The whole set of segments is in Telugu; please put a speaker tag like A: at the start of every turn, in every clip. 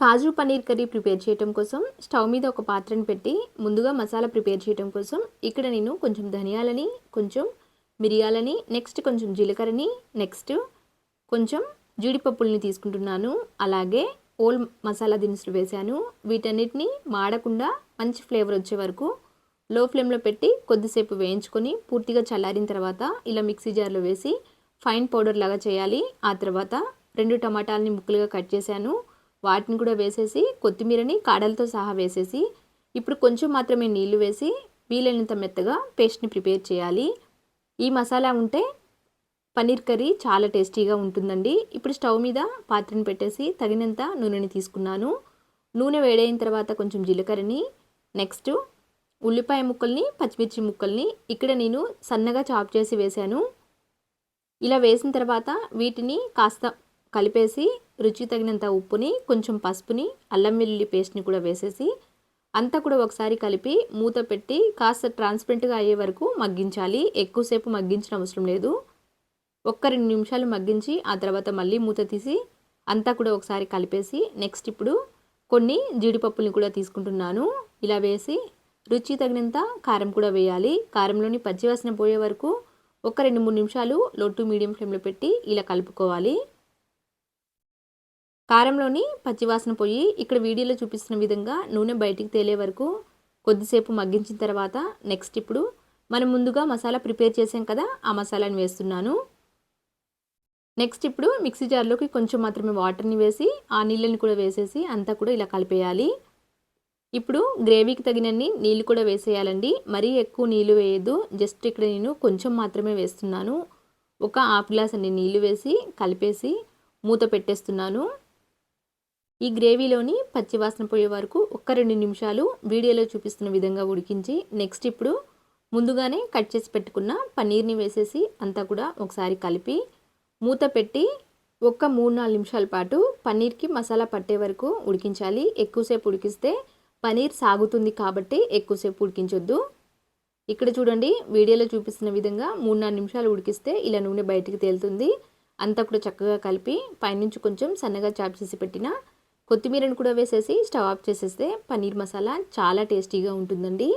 A: కాజు పన్నీర్ కర్రీ ప్రిపేర్ చేయటం కోసం స్టవ్ మీద ఒక పాత్రను పెట్టి ముందుగా మసాలా ప్రిపేర్ చేయటం కోసం ఇక్కడ నేను కొంచెం ధనియాలని కొంచెం మిరియాలని నెక్స్ట్ కొంచెం జీలకర్రని నెక్స్ట్ కొంచెం జీడిపప్పుల్ని తీసుకుంటున్నాను. అలాగే ఓల్ మసాలా దినుసులు వేశాను. వీటన్నిటిని మాడకుండా మంచి ఫ్లేవర్ వచ్చే వరకు లో ఫ్లేమ్లో పెట్టి కొద్దిసేపు వేయించుకొని పూర్తిగా చల్లారిన తర్వాత ఇలా మిక్సీ జార్లో వేసి ఫైన్ పౌడర్ లాగా చేయాలి. ఆ తర్వాత రెండు టమాటాలని ముక్కలుగా కట్ చేశాను. వాటిని కూడా వేసేసి కొత్తిమీరని కాడలతో సహా వేసేసి ఇప్పుడు కొంచెం మాత్రమే నీళ్ళు వేసి వీలైనంత మెత్తగా పేస్ట్ని ప్రిపేర్ చేయాలి. ఈ మసాలా ఉంటే పన్నీర్ కర్రీ చాలా టేస్టీగా ఉంటుందండి. ఇప్పుడు స్టవ్ మీద పాత్రను పెట్టేసి తగినంత నూనెని తీసుకున్నాను. నూనె వేడైన తర్వాత కొంచెం జీలకర్రని నెక్స్ట్ ఉల్లిపాయ ముక్కల్ని పచ్చిమిర్చి ముక్కల్ని ఇక్కడ నేను సన్నగా చాప్ చేసి వేశాను. ఇలా వేసిన తర్వాత వీటిని కాస్త కలిపేసి రుచి తగినంత ఉప్పుని కొంచెం పసుపుని అల్లం వెల్లుల్లి పేస్ట్ని కూడా వేసేసి అంతా కూడా ఒకసారి కలిపి మూత పెట్టి కాస్త ట్రాన్స్పరెంట్గా అయ్యే వరకు మగ్గించాలి. ఎక్కువసేపు మగ్గించిన అవసరం లేదు. ఒక్క రెండు నిమిషాలు మగ్గించి ఆ తర్వాత మళ్ళీ మూత తీసి అంతా కూడా ఒకసారి కలిపేసి నెక్స్ట్ ఇప్పుడు కొన్ని జీడిపప్పుల్ని కూడా తీసుకుంటున్నాను. ఇలా వేసి రుచి తగినంత కారం కూడా వేయాలి. కారంలోని పచ్చివాసన పోయే వరకు ఒక రెండు మూడు నిమిషాలు లో టు మీడియం ఫ్లేమ్లో పెట్టి ఇలా కలుపుకోవాలి. కారంలోని పచ్చివాసన పోయి ఇక్కడ వీడియోలో చూపిస్తున్న విధంగా నూనె బయటికి తేలే వరకు కొద్దిసేపు మగ్గించిన తర్వాత నెక్స్ట్ ఇప్పుడు మనం ముందుగా మసాలా ప్రిపేర్ చేసాం కదా ఆ మసాలాని వేస్తున్నాను. నెక్స్ట్ ఇప్పుడు మిక్సీ జార్లోకి కొంచెం మాత్రమే వాటర్ని వేసి ఆ నీళ్ళని కూడా వేసేసి అంతా కూడా ఇలా కలిపేయాలి. ఇప్పుడు గ్రేవీకి తగినన్ని నీళ్ళు కూడా వేసేయాలండి. మరీ ఎక్కువ నీళ్ళు వేయద్దు. జస్ట్ ఇక్కడ నేను కొంచెం మాత్రమే వేస్తున్నాను. ఒక హాఫ్ గ్లాస్ అన్ని నీళ్ళు వేసి కలిపేసి మూత పెట్టేస్తున్నాను. ఈ గ్రేవీలోని పచ్చివాసన పోయే వరకు ఒక్క రెండు నిమిషాలు వీడియోలో చూపిస్తున్న విధంగా ఉడికించి నెక్స్ట్ ఇప్పుడు ముందుగానే కట్ చేసి పెట్టుకున్న పన్నీర్ని వేసేసి అంతా కూడా ఒకసారి కలిపి మూత పెట్టి ఒక్క మూడు నాలుగు నిమిషాల పాటు పన్నీర్కి మసాలా పట్టే వరకు ఉడికించాలి. ఎక్కువసేపు ఉడికిస్తే పన్నీర్ సాగుతుంది కాబట్టి ఎక్కువసేపు ఉడికించొద్దు. ఇక్కడ చూడండి వీడియోలో చూపిస్తున్న విధంగా మూడు నాలుగు నిమిషాలు ఉడికిస్తే ఇలా నూనె బయటికి తేలుతుంది. అంతా కూడా చక్కగా కలిపి పైనుంచి కొంచెం సన్నగా చాప్ చేసి పెట్టిన కొత్తిమీరను కూడా వేసేసి స్టవ్ ఆఫ్ చేసేస్తే పన్నీర్ మసాలా చాలా టేస్టీగా ఉంటుందండి.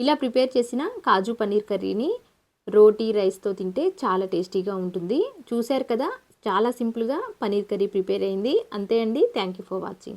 A: ఇలా ప్రిపేర్ చేసిన కాజు పన్నీర్ కర్రీని రోటీ రైస్తో తింటే చాలా టేస్టీగా ఉంటుంది. చూశారు కదా చాలా సింపుల్గా పన్నీర్ కర్రీ ప్రిపేర్ అయింది. అంతే అండి. Thank you for watching.